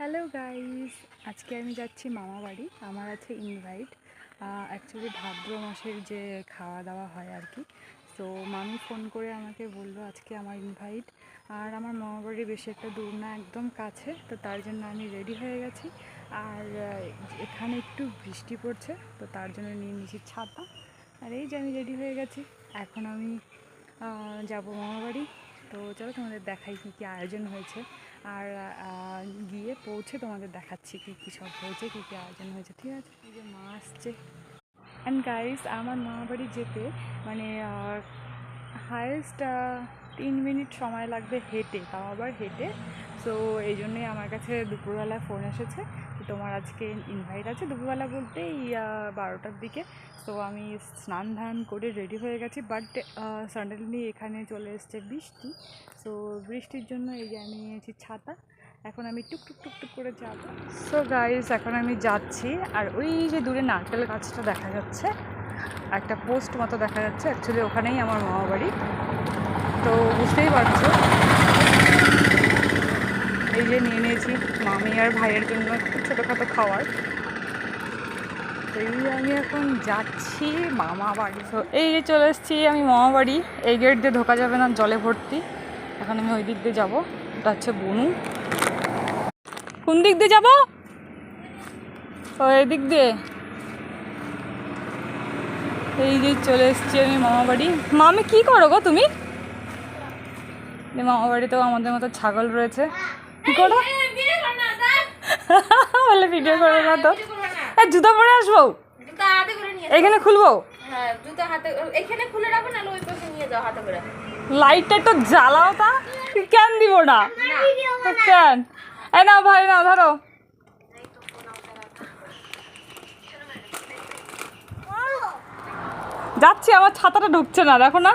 Hello guys আজকে আমি যাচ্ছি মামা বাড়ি। আমার আছে ইনভাইট অ্যাকচুয়ালি ভাদ্র মাসের যে খাওয়া দাওয়া হয় আর কি। তো মামি ফোন করে আমাকে বলল আজকে আমার ইনভাইট আর আমার মামা বাড়ি বেশি একটা দূর না, একদম কাছে। তো তার জন্য আমি রেডি হয়ে গেছি। আর এখানে একটু বৃষ্টি পড়ছে। তো তার জন্য নিয়ে নিয়েছি ছাতা। আর এই যে আমি রেডি হয়ে গেছি। এখন আমি যাব মামা বাড়ি। তো চলো তোমাদের দেখাই কী কী আয়োজন হয়েছে। আর গিয়ে পৌঁছে তোমাদের দেখাচ্ছি কী কী সব হয়েছে, কী কী আয়োজন হয়েছে। ঠিক আছে? এই যে মা আসছে। অ্যান্ড গাইস আমার মা বাড়ি যেতে মানে হায়েস্ট তিন মিনিট সময় লাগবে হেঁটে, তাও আবার হেঁটে। সো এই জন্যই আমার কাছে দুপুরবেলা ফোন এসেছে তোমার আজকে ইনভাইট আছে। দুপুরবেলা বলতে বারোটার দিকে। তো আমি স্নান ধান করে রেডি হয়ে গেছি। বাট সাডেনলি এখানে চলে এসছে বৃষ্টি। সো বৃষ্টির জন্য এই যে আমি নিয়েছি ছাতা। এখন আমি টুক টুক টুক টুক করে যাব। সো গাইস এখন আমি যাচ্ছি। আর ওই যে দূরে নারকেল গাছটা দেখা যাচ্ছে, একটা পোস্ট মতো দেখা যাচ্ছে। অ্যাকচুয়ালি ওখানেই আমার মামা বাড়ি তো বুঝতেই পারছ। এই যে নিয়ে নিয়েছি মামি আর ভাইয়ের জন্য একটু ছোটোখাটো খাওয়ার এই আমি এখন যাচ্ছি মামা বাড়ি। তো এই যে চলে এসেছি আমি মামা বাড়ি। এই গেট দিয়ে ঢোকা যাবে না, জলে ভর্তি। এখন আমি ওই দিক দিয়ে যাব এটা হচ্ছে বনু। কোন দিক দিয়ে যাব? এই দিক দিয়ে। এই যে চলে এসেছি আমি মামা বাড়ি। মামি, কি করো গো তুমি? মামা বাড়িতেও আমাদের মতো ছাগল রয়েছে। কি করো? বলে ভিডিও করবে না তো। এ, জুতো পরে আসব? এখানে খুলবো? হ্যাঁ লাইটটা একটু জ্বালাও তা। কেন দিব না? কেন এ না ভাই না ধরো। যাচ্ছি আমার ছাতাটা ঢুকছে না দেখো না।